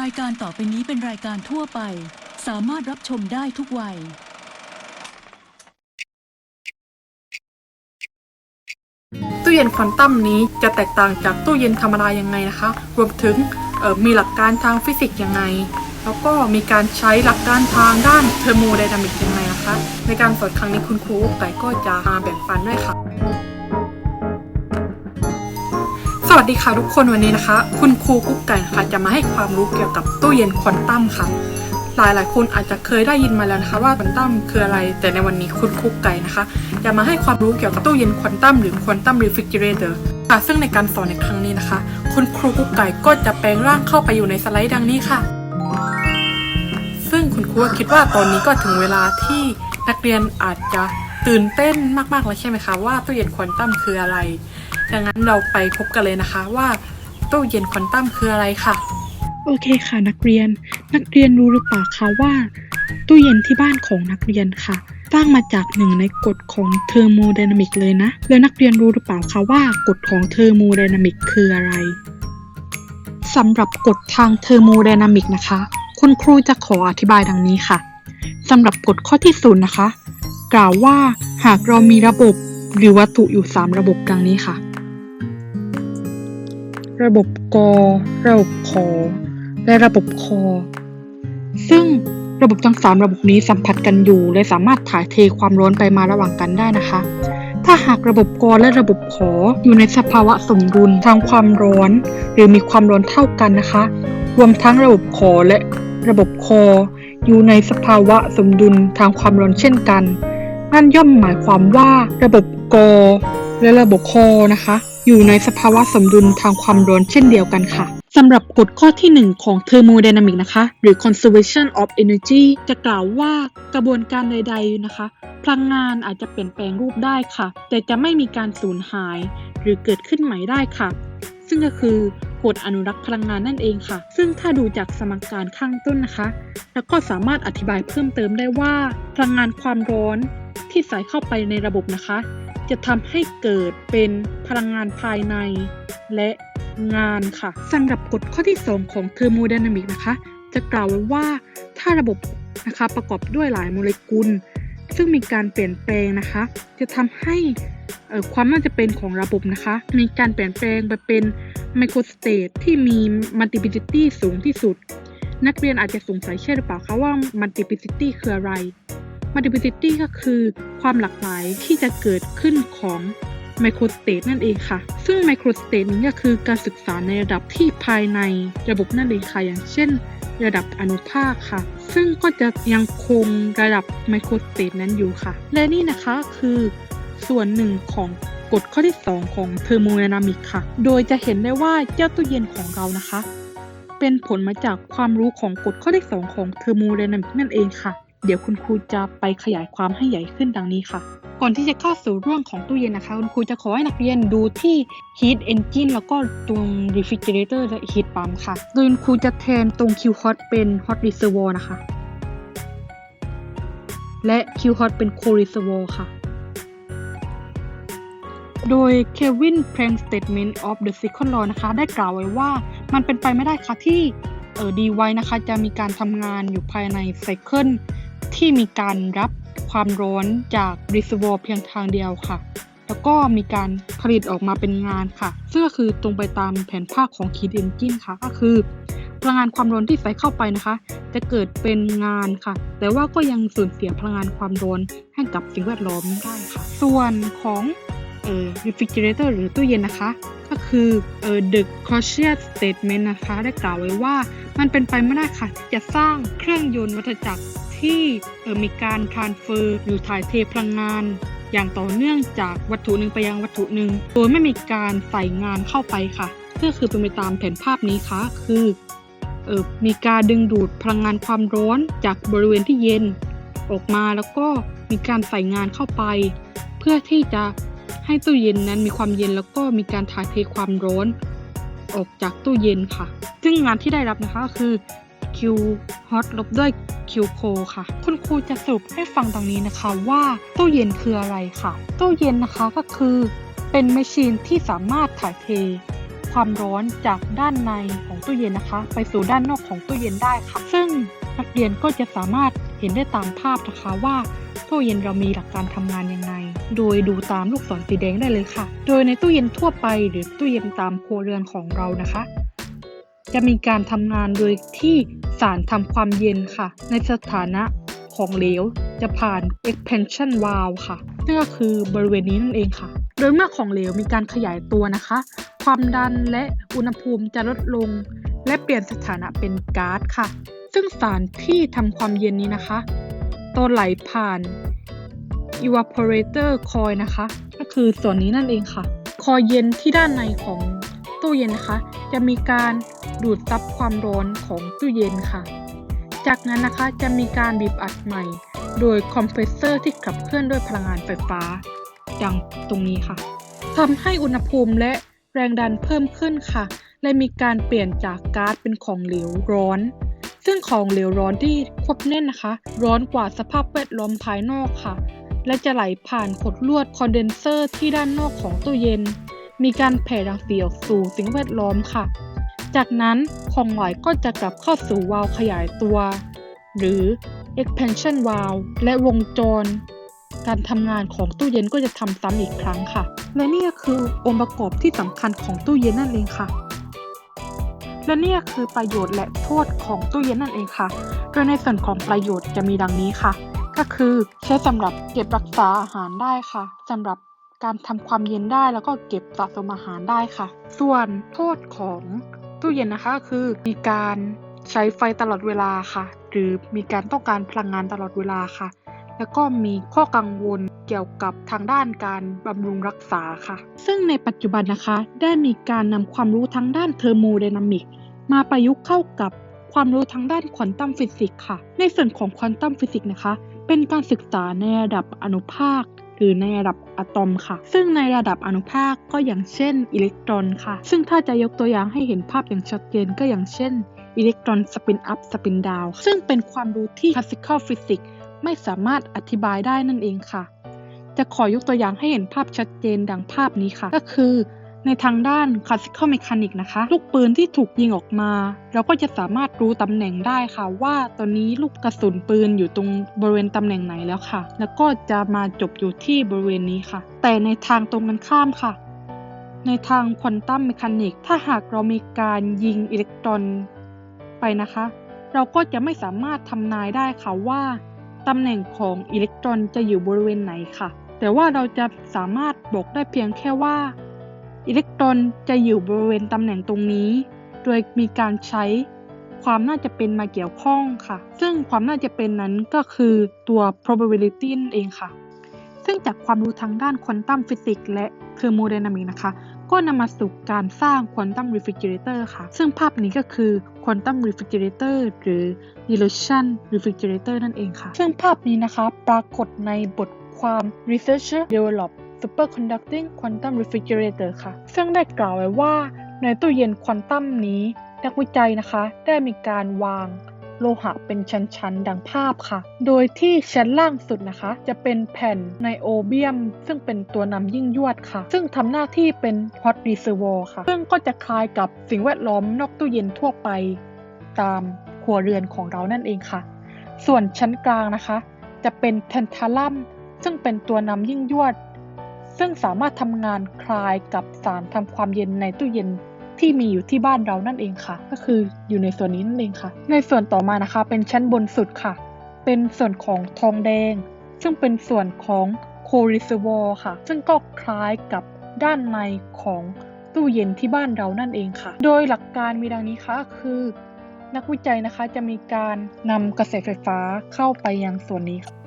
รายการต่อไปนี้เป็นรายการทั่วไป สามารถรับชมได้ทุกวัย ตู้เย็นควอนตัมนี้จะแตกต่างจากตู้เย็นธรรมดายังไงนะคะ รวมถึงมีหลักการทางฟิสิกส์ยังไง แล้วก็มีการใช้หลักการทางด้านเทอร์โมไดนามิกยังไงนะคะ ในการสอนครั้งนี้คุณครูไก่ก็จะมาแบ่งปันด้วยค่ะ สวัสดีค่ะทุกคนวันนี้นะคะ คุณครูกุ๊กไก่ค่ะจะมาให้ความรู้เกี่ยวกับตู้เย็นควอนตัมค่ะ หลายหลายๆคนอาจจะเคยได้ยินมาแล้วนะคะ ว่าควอนตัมคืออะไร แต่ในวันนี้คุณครูไก่นะคะจะมาให้ความรู้เกี่ยวกับตู้เย็นควอนตัมหรือควอนตัมรีฟริจิเรเตอร์ค่ะซึ่งในการสอนในครั้งนี้นะคะ คุณครูกุ๊กไก่ก็จะแปลงร่างเข้าไปอยู่ในสไลด์ดังนี้ค่ะ ซึ่งคุณครูคิดว่าตอนนี้ก็ถึงเวลาที่นักเรียนอาจจะ ตื่นเต้นมากๆแล้วใช่ไหมคะว่าตู้เย็นควอนตัมคืออะไร ดังนั้นเราไปพบกันเลยนะคะว่าตู้เย็นควอนตัมคืออะไรค่ะ โอเคค่ะนักเรียน นักเรียนรู้หรือเปล่าคะว่า ตู้เย็นที่บ้านของนักเรียนค่ะสร้างมาจากหนึ่งในกฎของเทอร์โมไดนามิกเลยนะ แล้วนักเรียนรู้หรือเปล่าคะว่ากฎของเทอร์โมไดนามิกคืออะไรสำหรับกฎทางเทอร์โมไดนามิกนะคะ คุณครูจะขออธิบายดังนี้ค่ะสำหรับกฎข้อที่ศูนย์นะคะ กล่าวว่าหากเรามีระบบหรือวัตถุอยู่ 3 ระบบดังนี้ค่ะ ระบบกระบบขอและระบบคอ ซึ่งระบบทั้งสามระบบนี้สัมผัสกันอยู่และสามารถถ่ายเทความร้อนไปมาระหว่างกันได้นะคะ ถ้าหากระบบกและระบบขออยู่ในสภาวะสมดุลทางความร้อน หรือมีความร้อนเท่ากันนะคะ รวมทั้งระบบขอและระบบคออยู่ในสภาวะสมดุลทางความร้อนเช่นกัน นั่นย่อมหมายความว่าระบบกและระบบคอนะคะ อยู่ในสภาวะสมดุลทางความร้อนเช่นเดียวกันค่ะสำหรับกฎข้อที่ 1 ของ thermodynamic นะคะ หรือ conservation of energy จะกล่าวว่ากระบวนการใด ๆนะคะ พลังงานอาจจะเปลี่ยนแปลงรูปได้ค่ะ แต่จะไม่มีการสูญหาย หรือเกิดขึ้นใหม่ได้ค่ะ ซึ่งก็คือกฎอนุรักษ์พลังงานนั่นเองค่ะ ซึ่งถ้าดูจากสมการข้างต้นนะคะ แล้วก็สามารถอธิบายเพิ่มเติมได้ว่า พลังงานความร้อนที่ใส่เข้าไปในระบบนะคะ จะทำให้เกิดเป็นพลังงานภายใน และงานค่ะสำหรับกฎข้อที่ 2 ของเทอร์โมไดนามิกนะคะ จะกล่าวไว้ว่าถ้าระบบนะคะประกอบด้วยหลายโมเลกุล ซึ่งมีการเปลี่ยนแปลงนะคะ จะทำให้ความน่าจะเป็นของระบบนะคะ มีการเปลี่ยนแปลงไปเป็นไมโครสเตทที่มีมัลติ p ิ c i ตี้สูงที่สุด นักเรียนอาจจะสงสัยใช่หรือเปล่าคะว่ามัลติ p ิ c i ตี้คืออะไร multiplicity ก็คือความหลากหลายที่จะเกิดขึ้นของไมโครสเตทนั่นเองค่ะ ซึ่งไมโครสเตทนี้ก็คือการศึกษาในระดับที่ภายในระบบนั่นเองค่ะอย่างเช่น ระดับอนุภาคค่ะ ซึ่งก็จะยังคงระดับไมโครสเตทนั้นอยู่ค่ะ และนี่นะคะคือส่วนหนึ่งของกฎข้อที่ 2 ของเทอร์โมไดนามิกค่ะ โดยจะเห็นได้ว่าเจ้าตู้เย็นของเรานะคะ เป็นผลมาจากความรู้ของกฎข้อที่ 2 ของเทอร์โมไดนามิกนั่นเองค่ะ เดี๋ยวคุณครูจะไปขยายความให้ใหญ่ขึ้นดังนี้ค่ะ ก่อนที่จะเข้าสู่เรื่องของตู้เย็นนะคะคุณครูจะขอให้นักเรียนดูที่ heat engine แล้วก็ตรง refrigerator และ heat pump ค่ะโดยคุณครูจะแทนตรง Q hot เป็น hot reservoir นะคะ และ Q hot เป็น cold reservoir ค่ะ โดย Kevin Planck Statement of the Second Law นะคะ ได้กล่าวไว้ว่ามันเป็นไปไม่ได้ค่ะที่เออดีไว้นะคะ จะมีการทำงานอยู่ภายในไซเคิลที่มีการรับ ความร้อนจาก reservoir เพียงทางเดียวค่ะ แล้วก็มีการผลิตออกมาเป็นงานค่ะ ซึ่งก็คือตรงไปตามแผนภาพของ Heat Engine ค่ะ ก็คือพลังงานความร้อนที่ใส่เข้าไปนะคะ จะเกิดเป็นงานค่ะ แต่ว่าก็ยังสูญเสียพลังงานความร้อนให้กับสิ่งแวดล้อมได้ค่ะ ส่วนของเอ่อ refrigerator หรือตู้เย็นนะคะ ก็คือเอ่อ the cautious statement นะคะ ได้กล่าวไว้ว่ามันเป็นไปไม่ได้ค่ะที่จะสร้างเครื่องยนต์วัฏจักร ที่เออมีการ transfer หรือถ่ายเทพลังงาน อย่างต่อเนื่องจากวัตถุหนึ่งไปยังวัตถุหนึ่งโดยไม่มีการใส่งานเข้าไปค่ะก็คือเป็นไปตามแผนภาพนี้ค่ะคือเออมีการดึงดูดพลังงานความร้อนจากบริเวณที่เย็น ออกมาแล้วก็มีการใส่งานเข้าไป เพื่อที่จะให้ตู้เย็นนั้นมีความเย็นแล้วก็มีการถ่ายเทความร้อน ออกจากตู้เย็นค่ะ ซึ่งงานที่ได้รับนะคะก็ คือ Q hot ลบด้วย Q cold ค่ะ คุณครูจะสรุปให้ฟังดังนี้นะคะว่าตู้เย็นคืออะไรค่ะ ตู้เย็นนะคะก็คือเป็นแมชชีนที่สามารถถ่ายเท ความร้อนจากด้านในของตู้เย็นนะคะ ไปสู่ด้านนอกของตู้เย็นได้ค่ะ ซึ่งนักเรียนก็จะสามารถเห็นได้ตามภาพนะคะว่าตู้เย็นเรามีหลักการทำงานยังไง โดยดูตามลูกศรสีแดงได้เลยค่ะ โดยในตู้เย็นทั่วไปหรือตู้เย็นตามครัวเรือนของเรานะคะ จะมีการทำงานโดยที่ สารทำความเย็นค่ะ ในสถานะของเหลวจะผ่าน expansion valve ค่ะนั่นก็คือบริเวณนี้นั่นเองค่ะ โดยเมื่อของเหลวมีการขยายตัวนะคะ ความดันและอุณหภูมิจะลดลง และเปลี่ยนสถานะเป็นก๊าซค่ะ ซึ่งสารที่ทำความเย็นนี้นะคะตอนไหลผ่าน evaporator coil นะคะ ก็คือส่วนนี้นั่นเองค่ะ คอยเย็นที่ด้านในของตู้เย็นนะคะ จะมีการ ดูดซับความร้อนของตู้เย็นค่ะ จากนั้นนะคะจะมีการบีบอัดใหม่ โดยคอมเพรสเซอร์ที่ขับเคลื่อนด้วยพลังงานไฟฟ้า ดังตรงนี้ค่ะทำให้อุณหภูมิและแรงดันเพิ่มขึ้นค่ะ และมีการเปลี่ยนจากก๊าซเป็นของเหลวร้อน ซึ่งของเหลวร้อนที่ควบแน่นนะคะ ร้อนกว่าสภาพแวดล้อมภายนอกค่ะ และจะไหลผ่านขดลวดคอนเดนเซอร์ที่ด้านนอกของตู้เย็น มีการแผ่รังสีออกสู่สิ่งแวดล้อมค่ะ จากนั้นของไหลก็จะกลับเข้าสู่วาล์วขยายตัว หรือ expansion valve และวงจร การทำงานของตู้เย็นก็จะทำซ้ำอีกครั้งค่ะ และนี่ก็คือองค์ประกอบที่สำคัญของตู้เย็นนั่นเองค่ะ และนี่ก็คือประโยชน์และโทษของตู้เย็นนั่นเองค่ะ โดยในส่วนของประโยชน์จะมีดังนี้ค่ะ ก็คือใช้สำหรับเก็บรักษาอาหารได้ค่ะสำหรับการทำความเย็นได้แล้วก็เก็บสะสมอาหารได้ค่ะ ส่วนโทษของ ตู้เย็นนะคะก็คือมีการใช้ไฟตลอดเวลาค่ะ หรือมีการต้องการพลังงานตลอดเวลาค่ะ แล้วก็มีข้อกังวลเกี่ยวกับทางด้านการบำรุงรักษาค่ะ ซึ่งในปัจจุบันนะคะได้มีการนำความรู้ทั้งด้านเทอร์โมไดนามิกมาประยุกต์เข้ากับความรู้ทั้งด้านควอนตัมฟิสิกส์ค่ะ ในส่วนของควอนตัมฟิสิกส์นะคะ เป็นการศึกษาในระดับอนุภาค หรือในระดับอะตอมค่ะ ซึ่งในระดับอนุภาคก็อย่างเช่นอิเล็กตรอนค่ะ ซึ่งถ้าจะยกตัวอย่างให้เห็นภาพอย่างชัดเจนก็อย่างเช่นอิเล็กตรอนสปินอัพสปินดาวซึ่งเป็นความรู้ที่ classical physics ไม่สามารถอธิบายได้นั่นเองค่ะ จะขอยกตัวอย่างให้เห็นภาพชัดเจนดังภาพนี้ค่ะ ก็คือ ในทางด้าน classical mechanic นะคะ ลูกปืนที่ถูกยิงออกมา เราก็จะสามารถรู้ตำแหน่งได้ค่ะ ว่าตอนนี้ลูกกระสุนปืนอยู่ตรงบริเวณตำแหน่งไหนแล้วค่ะ แล้วก็จะมาจบอยู่ที่บริเวณนี้ค่ะ แต่ในทางตรงกันข้ามค่ะ ในทางควอนตัมเมคานิกถ้าหากเรามีการยิงอิเล็กตรอนไปนะคะ เราก็จะไม่สามารถทำนายได้ค่ะว่าตำแหน่งของอิเล็กตรอนจะอยู่บริเวณไหนค่ะ แต่ว่าเราจะสามารถบอกได้เพียงแค่ว่า อิเล็กตรอนจะอยู่บริเวณตำแหน่งตรงนี้ โดยมีการใช้ความน่าจะเป็นมาเกี่ยวข้องค่ะ ซึ่งความน่าจะเป็นนั้นก็คือตัว probability นั่นเองค่ะ ซึ่งจากความรู้ทางด้านควอนตัมฟิสิกส์และเทอร์โมไดนามิกนะคะ ก็นำมาสู่การสร้างควอนตัมรีฟริเจเรเตอร์ค่ะ ซึ่งภาพนี้ก็คือควอนตัมรีฟริเจเรเตอร์หรือ dilution refrigerator นั่นเองค่ะ ซึ่งภาพนี้นะคะปรากฏในบทความ researcher develop superconducting quantum refrigerator ค่ะ ซึ่งได้กล่าวไว้ว่าในตู้เย็นควอนตัมนี้ นักวิจัยนะคะได้มีการวางโลหะเป็นชั้น ๆ ดังภาพค่ะ โดยที่ชั้นล่างสุดนะคะ จะเป็นแผ่นไนโอเบียม ซึ่งเป็นตัวนำยิ่งยวดค่ะ ซึ่งทำหน้าที่เป็น hot reservoir ค่ะ ซึ่งก็จะคล้ายกับสิ่งแวดล้อมนอกตู้เย็นทั่วไป ตามครัวเรือนของเรานั่นเองค่ะ ส่วนชั้นกลางนะคะ จะเป็นเทนทาลัมซึ่งเป็นตัวนำยิ่งยวด ซึ่งสามารถทำงานคลายกับสารทำความเย็นในตู้เย็นที่มีอยู่ที่บ้านเรานั่นเองค่ะ ก็คืออยู่ในส่วนนี้นั่นเองค่ะ ในส่วนต่อมานะคะ เป็นชั้นบนสุดค่ะ เป็นส่วนของทองแดง ซึ่งเป็นส่วนของโคริสวอลค่ะ ซึ่งก็คล้ายกับด้านในของตู้เย็นที่บ้านเรานั่นเองค่ะ โดยหลักการมีดังนี้ค่ะคือ นักวิจัยนะคะจะมีการนำกระแสไฟฟ้าเข้าไปยังส่วนนี้ค่ะ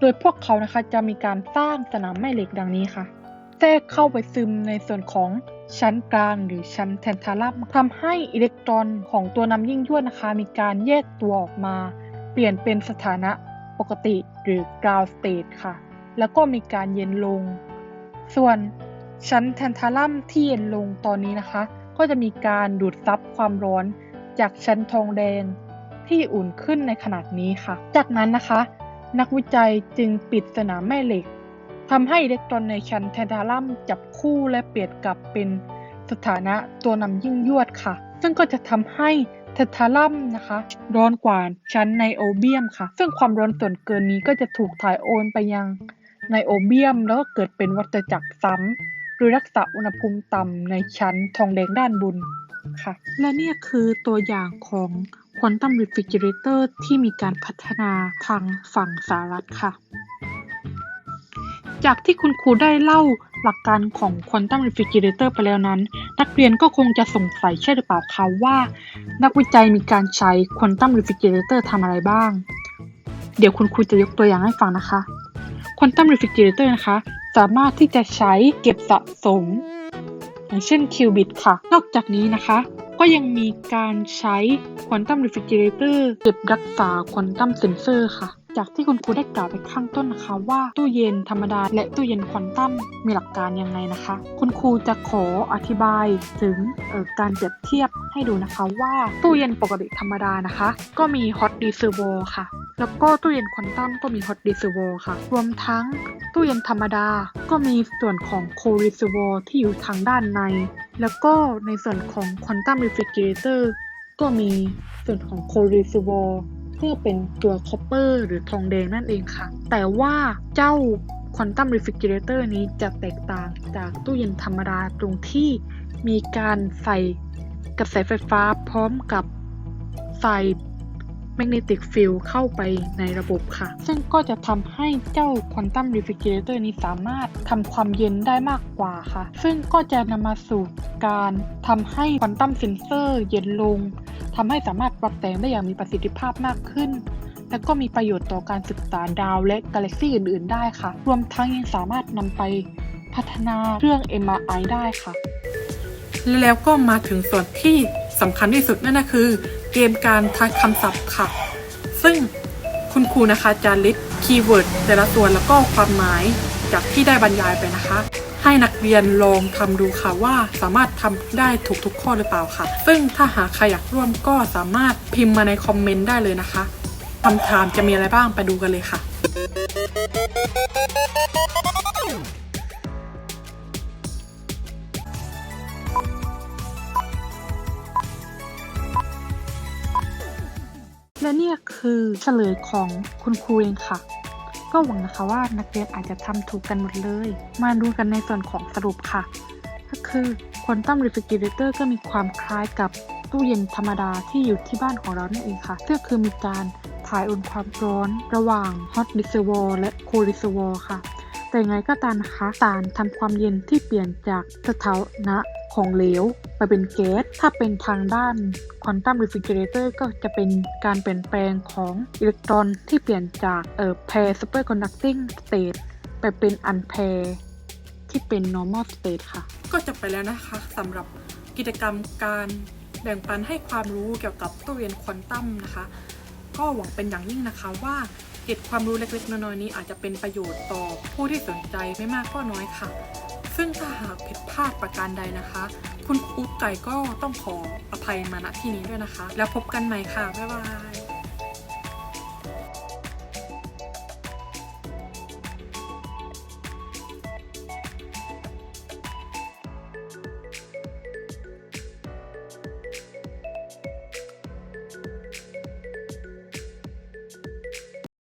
โดยพวกเขานะคะจะมีการสร้างสนามแม่เหล็กดังนี้ค่ะแทรกเข้าไปซึมในส่วนของชั้นกลางหรือชั้นแทนทาลัมทำให้อิเล็กตรอนของตัวนำยิ่งยวดนะคะ มีการแยกตัวออกมา เปลี่ยนเป็นสถานะปกติหรือ ground state ค่ะ แล้วก็มีการเย็นลง ส่วนชั้นแทนทาลัมที่เย็นลงตอนนี้นะคะ ก็จะมีการดูดซับความร้อนจากชั้นทองแดงที่อุ่นขึ้นในขนาดนี้ค่ะ จากนั้นนะคะ นักวิจัยจึงปิดสนามแม่เหล็กทำให้อิเล็กตรอนในชั้นแทนทาลัมจับคู่และเปลี่ยนกลับเป็นสถานะตัวนำยิ่งยวดค่ะ ซึ่งก็จะทำให้เททาลัมนะคะ ร้อนกว่าชั้นไนโอเบียมค่ะ ซึ่งความร้อนส่วนเกินนี้ก็จะถูกถ่ายโอนไปยังไนโอเบียม แล้วก็เกิดเป็นวัฏจักรซ้ำโดยรักษาอุณหภูมิต่ำในชั้นทองแดงด้านบนค่ะ และนี่คือตัวอย่างของ ควอนตัมรีฟ r ิ g เรเตอร์ที่มีการพัฒนาทางฝั่งสหรัฐค่ะ จากที่คุณครูได้เล่าหลักการของควอนตัมรีฟ r ิ g เรเตอร์ไปแล้วนั้น นักเรียนก็คงจะสงสัยใช่หรือเปล่าคะว่า นักวิจัยมีการใช้ควอนตัมรีฟ r ิ g เรเตอร์ทำอะไรบ้าง เดี๋ยวคุณครูจะยกตัวอย่างให้ฟังนะคะควอนตัมรีฟ r ิ g เรเตอร์นะคะ สามารถที่จะใช้เก็บสะสม อย่างเช่นคิวบิตค่ะ นอกจากนี้นะคะ ก็ยังมีการใช้ควอนตัมรีฟ r ิ g เรเตอร์เก็บรักษาควอนตัมเซนเซอร์ค่ะ จากที่คุณครูได้กล่าวไปข้างต้นนะคะว่าตู้เย็นธรรมดา และตู้เย็นควอนตัมมีหลักการยังไงนะคะ คุณครูจะขออธิบายถึงเอ่อการเปรียบเทียบให้ดูนะคะว่าตู้เย็นปกติธรรมดานะคะ ก็มีฮอตดีเซอร์โวค่ะแล้วก็ตู้เย็นควอนตัมก็มีฮอตดีเซอร์โวค่ะ รวมทั้งตู้เย็นธรรมดา ก็มีส่วนของโคลิเซอร์โวที่อยู่ทางด้านใน แล้วก็ในส่วนของควอนตัมรีฟ r ิเรเตอร์ก็มีส่วนของโคลิเซอร์โว ซึ่งเป็นตัวคอปเปอร์หรือทองแดงนั่นเองค่ะ แต่ว่าเจ้าควอนตัมรีฟ r ิเรเตอร์นี้จะแตกต่างจากตู้เย็นธรรมดาตรงที่มีการใส่กระแสไฟฟ้าพร้อมกับใส่แมกเนติกฟิลเข้าไปในระบบค่ะ ซึ่งก็จะทำให้เจ้าควอนตัมรีฟ r ิเรเตอร์นี้สามารถทำความเย็นได้มากกว่าค่ะ ซึ่งก็จะนำมาสู่การทำให้ควอนตัมเซนเซอร์เย็นลง ทำให้สามารถปรับแต่งได้อย่างมีประสิทธิภาพมากขึ้น และก็มีประโยชน์ต่อการศึกษาดาวและกาแล็กซี่อื่น ๆ ได้ค่ะ รวมทั้งยังสามารถนำไปพัฒนาเครื่อง MRI ได้ค่ะ แล้วก็มาถึงส่วนที่สำคัญที่สุดนั่นก็คือเกมการทายคำศัพท์ค่ะ ซึ่งคุณครูนะคะจะลิสต์คีย์เวิร์ดแต่ละตัวแล้วก็ความหมายจากที่ได้บรรยายไปนะคะ ให้นักเรียนลองทำดูค่ะว่าสามารถทำได้ถูกทุกข้อหรือเปล่าค่ะ ซึ่งถ้าหากใครอยากร่วมก็สามารถพิมพ์มาในคอมเมนต์ได้เลยนะคะคำถามจะมีอะไรบ้างไปดูกันเลยค่ะและเนี่ยคือเฉลยของคุณครูเองค่ะ ก็หวังนะคะว่านักเรียนอาจจะทำถูกกันหมดเลย มาดูกันในส่วนของสรุปค่ะ ก็คือควอนตัมรีฟ r ิ g เรเตอร์ก็มีความคล้ายกับตู้เย็นธรรมดาที่อยู่ที่บ้านของเรานั่นเองค่ะซึ่งคือมีการถ่ายโอนความร้อนระหว่าง hot reservoir และ cold reservoir ค่ะ แต่ยังไงก็ตามนะคะสารทำความเย็นที่เปลี่ยนจากสถานะ ของเหลวไปเป็นแก๊ส ถ้าเป็นทางด้านควอนตัมรีฟ r ิ g เรเตอร์ก็จะเป็นการเปลี่ยนแปลงของอิเล็กตรอนที่เปลี่ยนจากเอ่อ pair superconducting state ไปเป็น unpair ที่เป็น normal state ค่ะ ก็จบไปแล้วนะคะสำหรับกิจกรรมการแบ่งปันให้ความรู้เกี่ยวกับตู้เย็นควอนตัมนะคะ ก็หวังเป็นอย่างยิ่งนะคะว่าเกร็ดความรู้เล็กๆน้อยๆนี้อาจจะเป็นประโยชน์ต่อผู้ที่สนใจไม่มากก็น้อยค่ะ ซึ่งถ้าหากผิดพลาดประการใดนะคะ คุณครูไก่ก็ต้องขออภัยมาณที่นี้ด้วยนะคะ แล้วพบกันใหม่ค่ะ บ๊ายบาย